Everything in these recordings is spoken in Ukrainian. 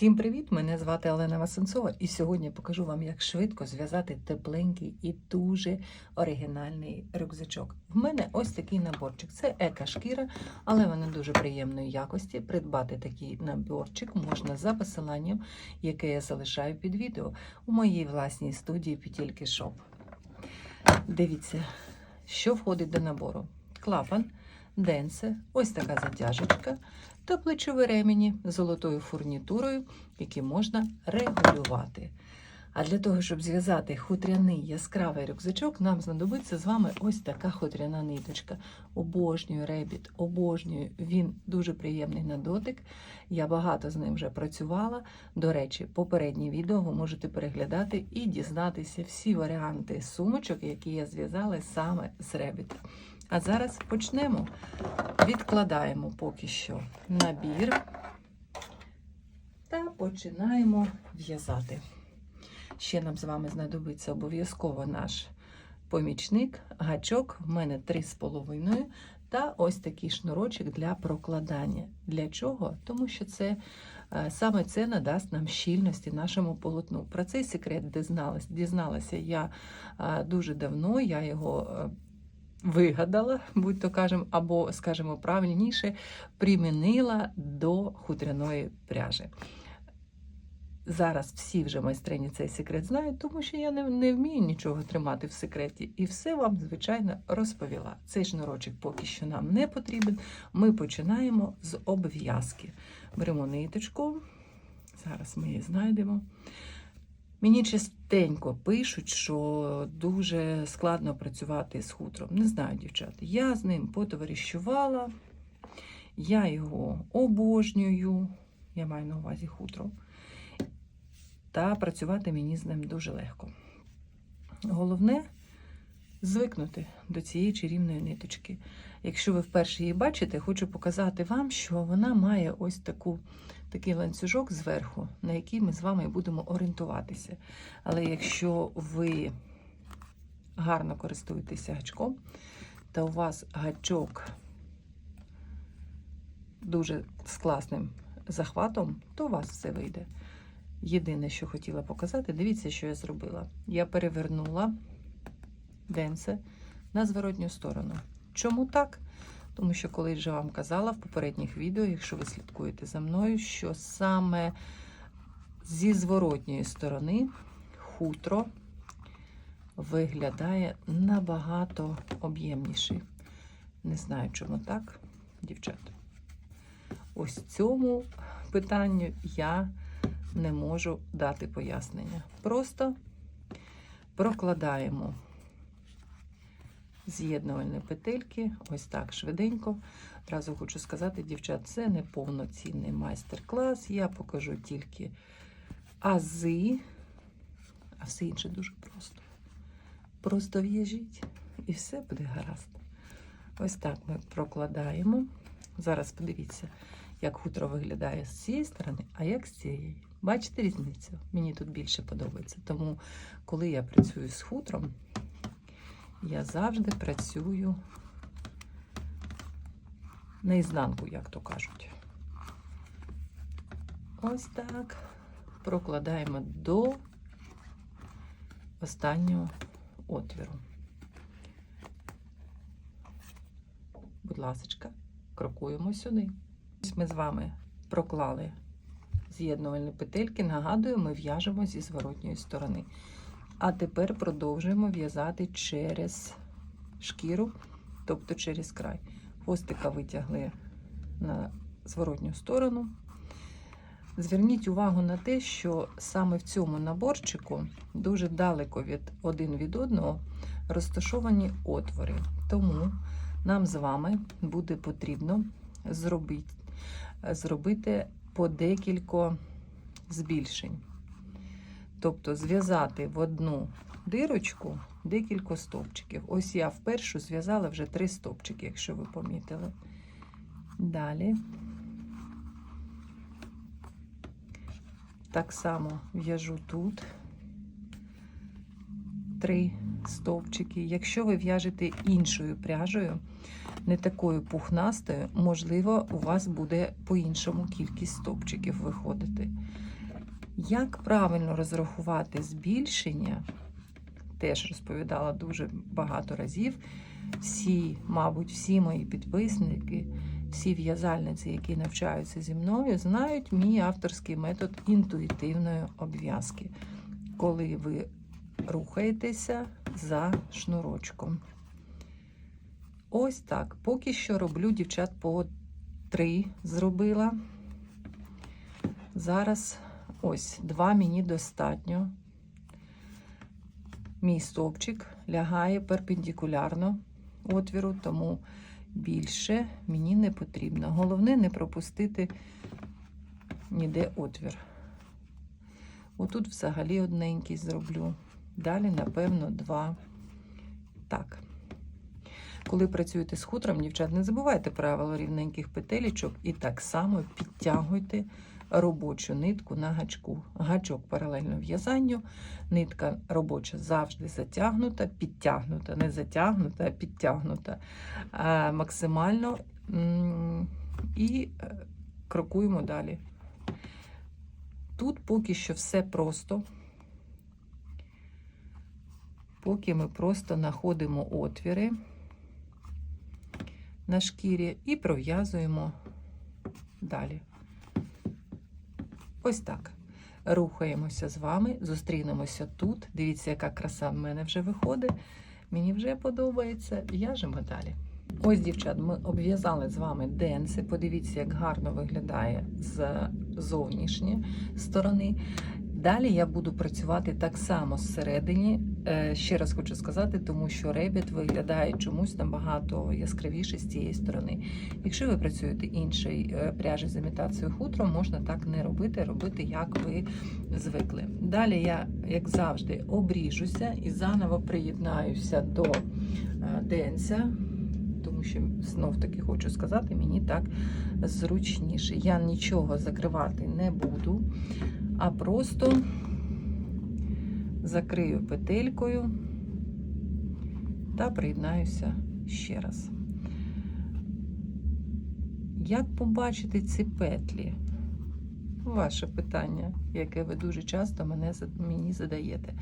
Всім привіт! Мене звати Олена Васенцова, і сьогодні я покажу вам, як швидко зв'язати тепленький і дуже оригінальний рюкзачок. В мене ось такий наборчик. Це ека шкіра, але вона дуже приємної якості. Придбати такий наборчик можна за посиланням, яке я залишаю під відео у моїй власній студії Петельки Шоп. Дивіться, що входить до набору: клапан, денце, ось така затяжечка та плечові ремені з золотою фурнітурою, які можна регулювати. А для того, щоб зв'язати хутряний яскравий рюкзачок, нам знадобиться з вами ось така хутряна ниточка. Обожнюю ребіт, обожнюю. Він дуже приємний на дотик. Я багато з ним вже працювала. До речі, попереднє відео ви можете переглядати і дізнатися всі варіанти сумочок, які я зв'язала саме з ребіта. А зараз почнемо. Відкладаємо поки що набір та починаємо в'язати. Ще нам з вами знадобиться обов'язково наш помічник, гачок, в мене 3,5 та ось такий шнурочок для прокладання. Для чого? Тому що це е, саме це надасть нам щільності нашому полотну. Про цей секрет дізналась, дізналася я е, дуже давно, я його. Вигадала, будь то кажемо, або, скажімо, правильніше, примінила до хутряної пряжі. Зараз всі вже майстрині цей секрет знають, тому що я не, не вмію нічого тримати в секреті. І все вам, звичайно, розповіла. Цей шнурочок поки що нам не потрібен. Ми починаємо з обв'язки. Беремо ниточку, зараз ми її знайдемо. Мені частенько пишуть, що дуже складно працювати з хутром. Не знаю, дівчата. Я з ним потоваришувала, я його обожнюю, я маю на увазі хутро. Та працювати мені з ним дуже легко. Головне звикнути до цієї чарівної ниточки. Якщо ви вперше її бачите, хочу показати вам, що вона має ось таку, такий ланцюжок зверху, на який ми з вами будемо орієнтуватися. Але якщо ви гарно користуєтеся гачком, та у вас гачок дуже з класним захватом, то у вас все вийде. Єдине, що хотіла показати, дивіться, що я зробила. Я перевернула денце на зворотню сторону. Чому так? Тому що колись вже вам казала в попередніх відео, якщо ви слідкуєте за мною, що саме зі зворотньої сторони хутро виглядає набагато об'ємніше. Не знаю, чому так, дівчата. Ось цьому питанню я не можу дати пояснення. Просто прокладаємо з'єднувальні петельки, ось так швиденько. Одразу хочу сказати, дівчат, це не повноцінний майстер-клас. Я покажу тільки ази, а все інше дуже просто. Просто в'яжіть і все буде гаразд. Ось так ми прокладаємо. Зараз подивіться, як хутро виглядає з цієї сторони, а як з цієї. Бачите різницю? Мені тут більше подобається. Тому, коли я працюю з хутром, я завжди працюю наізнанку, як то кажуть. Ось так. Прокладаємо до останнього отвіру. Будь ласка, крокуємо сюди. Ось ми з вами проклали з'єднувальні петельки. Нагадую, ми в'яжемо зі зворотньої сторони. А тепер продовжуємо в'язати через шкіру, тобто через край. Хвостика витягли на зворотню сторону. Зверніть увагу на те, що саме в цьому наборчику дуже далеко від один від одного розташовані отвори. Тому нам з вами буде потрібно зробити, зробити по декілька збільшень. Тобто зв'язати в одну дирочку декілька стовпчиків. Ось я вперше зв'язала вже три стовпчики, якщо ви помітили. Далі. Так само в'яжу тут три стовпчики. Якщо ви в'яжете іншою пряжею, не такою пухнастою, можливо, у вас буде по-іншому кількість стовпчиків виходити. Як правильно розрахувати збільшення, теж розповідала дуже багато разів. Всі, мабуть, всі мої підписники, всі в'язальниці, які навчаються зі мною, знають мій авторський метод інтуїтивної обв'язки, коли ви рухаєтеся за шнурочком. Ось так. Поки що роблю дівчат по три зробила. Зараз ось два мені достатньо. Мій стовпчик лягає перпендикулярно отвіру, тому більше мені не потрібно. Головне не пропустити ніде отвір. Отут взагалі одненький зроблю. Далі, напевно, два. Так. Коли працюєте з хутром, дівчат, не забувайте правило рівненьких петелечок і так само підтягуйте робочу нитку на гачку. Гачок паралельно в'язанню, нитка робоча завжди затягнута, підтягнута, не затягнута, а підтягнута а, максимально і е, крокуємо далі. Тут поки що все просто. Поки ми просто знаходимо отвіри на шкірі і пров'язуємо далі. Ось так. Рухаємося з вами, зустрінемося тут. Дивіться, яка краса в мене вже виходить. Мені вже подобається. В'яжемо далі. Ось, дівчат, ми обв'язали з вами денси. Подивіться, як гарно виглядає з зовнішньої сторони. Далі я буду працювати так само зсередині. Е, Ще раз хочу сказати, тому що ребіт виглядає чомусь набагато яскравіше з цієї сторони. Якщо ви працюєте іншої е, пряжі з імітацією хутром, можна так не робити, робити, як ви звикли. Далі я, як завжди, обріжуся і заново приєднаюся до е, денця. Тому що знов таки хочу сказати, мені так зручніше. Я нічого закривати не буду а просто закрию петелькою та приєднаюся ще раз. Як побачити ці петлі? Ваше питання, яке ви дуже часто мене, мені задаєте.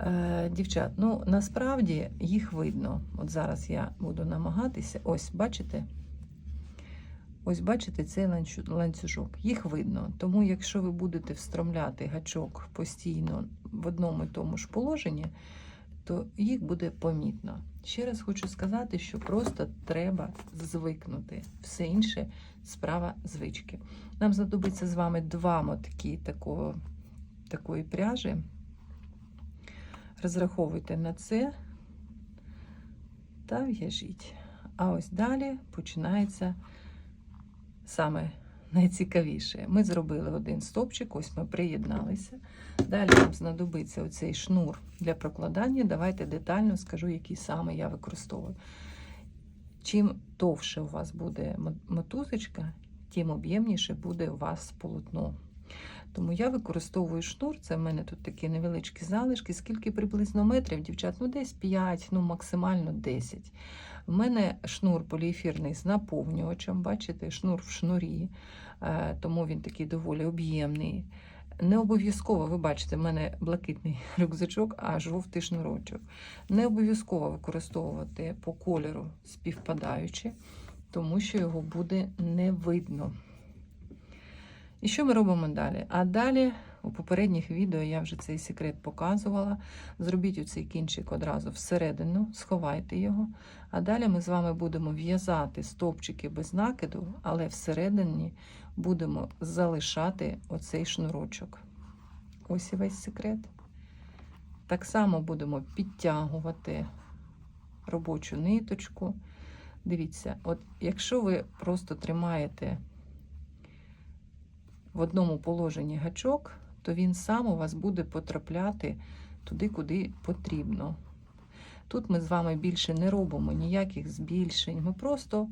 Е, Дівчат, ну насправді їх видно. От зараз я буду намагатися. Ось, бачите? Ось бачите цей ланцюжок. Їх видно. Тому, якщо ви будете встромляти гачок постійно в одному і тому ж положенні, то їх буде помітно. Ще раз хочу сказати, що просто треба звикнути. Все інше справа звички. Нам знадобиться з вами два мотки такого, такої пряжі. Розраховуйте на це та в'яжіть. А ось далі починається саме найцікавіше. Ми зробили один стопчик, ось ми приєдналися. Далі нам знадобиться оцей шнур для прокладання. Давайте детально скажу, який саме я використовую. Чим товше у вас буде мотузочка, тим об'ємніше буде у вас полотно. Тому я використовую шнур, це в мене тут такі невеличкі залишки, скільки приблизно метрів, дівчат, ну десь 5, ну максимально 10. У мене шнур поліефірний з наповнювачем, бачите, шнур в шнурі, е, тому він такий доволі об'ємний. Не обов'язково, ви бачите, в мене блакитний рюкзачок, а жовтий шнурочок. Не обов'язково використовувати по кольору співпадаючи, тому що його буде не видно. І що ми робимо далі? А далі у попередніх відео я вже цей секрет показувала. Зробіть оцей кінчик одразу всередину, сховайте його. А далі ми з вами будемо в'язати стовпчики без накиду, але всередині будемо залишати оцей шнурочок. Ось і весь секрет. Так само будемо підтягувати робочу ниточку. Дивіться, от якщо ви просто тримаєте в одному положенні гачок, то він сам у вас буде потрапляти туди, куди потрібно. Тут ми з вами більше не робимо ніяких збільшень, ми просто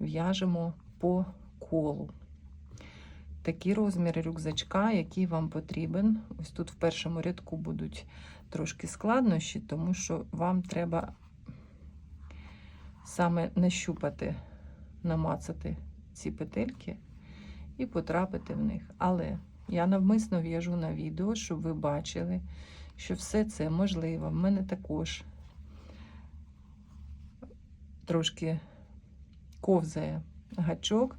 в'яжемо по колу. такі розміри рюкзачка, який вам потрібен. Ось тут в першому рядку будуть трошки складнощі, тому що вам треба саме нащупати, намацати ці петельки і потрапити в них. Але я навмисно в'яжу на відео, щоб ви бачили, що все це можливо. В мене також трошки ковзає гачок.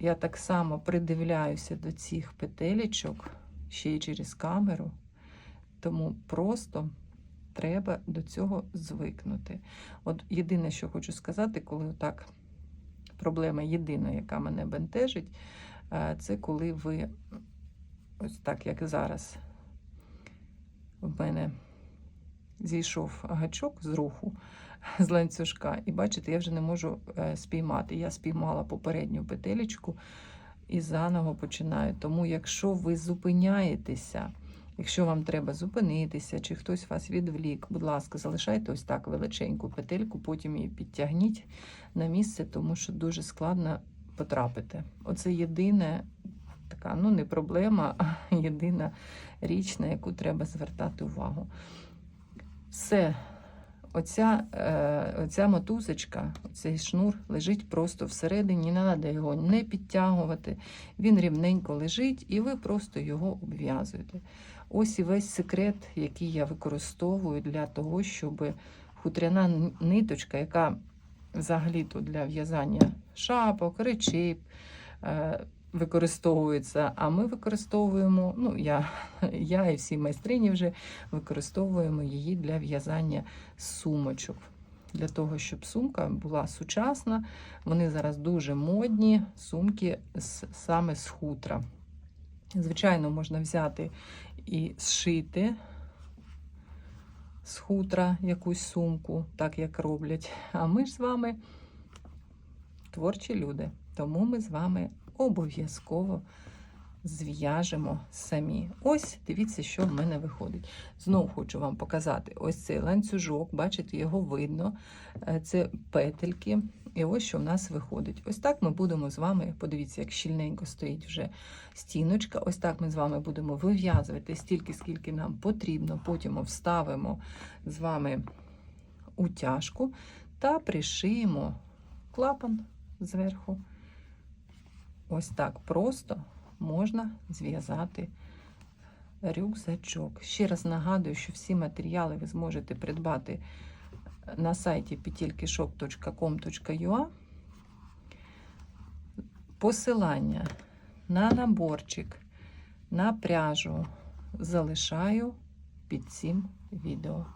Я так само придивляюся до цих петелечок ще й через камеру, тому просто треба до цього звикнути. От єдине, що хочу сказати, коли так проблема єдина, яка мене бентежить, е, це коли ви ось так, як зараз, в мене зійшов гачок з руху, з ланцюжка, і бачите, я вже не можу е, спіймати. Я спіймала попередню петелечку і заново починаю. Тому, якщо ви зупиняєтеся, якщо вам треба зупинитися, чи хтось вас відвлік, будь ласка, залишайте ось так величеньку петельку, потім її підтягніть на місце, тому що дуже складно потрапити. Оце єдине така, ну не проблема, а єдина річ, на яку треба звертати увагу. Все, оця, е, оця мотузочка, цей шнур лежить просто всередині, не треба його не підтягувати. Він рівненько лежить, і ви просто його обв'язуєте. Ось і весь секрет, який я використовую для того, щоб хутряна ниточка, яка взагалі-то для в'язання шапок, речей, е, використовується, а ми використовуємо, ну я, я і всі майстрині вже використовуємо її для в'язання сумочок. Для того, щоб сумка була сучасна. Вони зараз дуже модні, сумки з, саме з хутра. Звичайно, можна взяти і зшити з хутра якусь сумку, так як роблять. А ми ж з вами творчі люди. Тому ми з вами обов'язково зв'яжемо самі. Ось, дивіться, що в мене виходить. Знову хочу вам показати ось цей ланцюжок, бачите, його видно. Е, Це петельки. І ось що в нас виходить. Ось так ми будемо з вами, подивіться, як щільненько стоїть вже стіночка. Ось так ми з вами будемо вив'язувати стільки, скільки нам потрібно. Потім вставимо з вами утяжку та пришиємо клапан зверху. Ось так просто можна зв'язати рюкзачок. Ще раз нагадую, що всі матеріали ви зможете придбати на сайті petilkishop.com.ua. Посилання на наборчик, на пряжу залишаю під цим відео.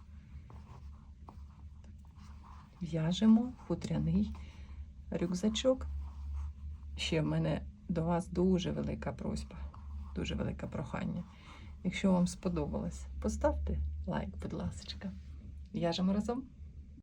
В'яжемо хутряний рюкзачок. Ще в мене до вас дуже велика просьба, дуже велике прохання. Якщо вам сподобалось, поставте лайк, будь ласка. В'яжемо разом.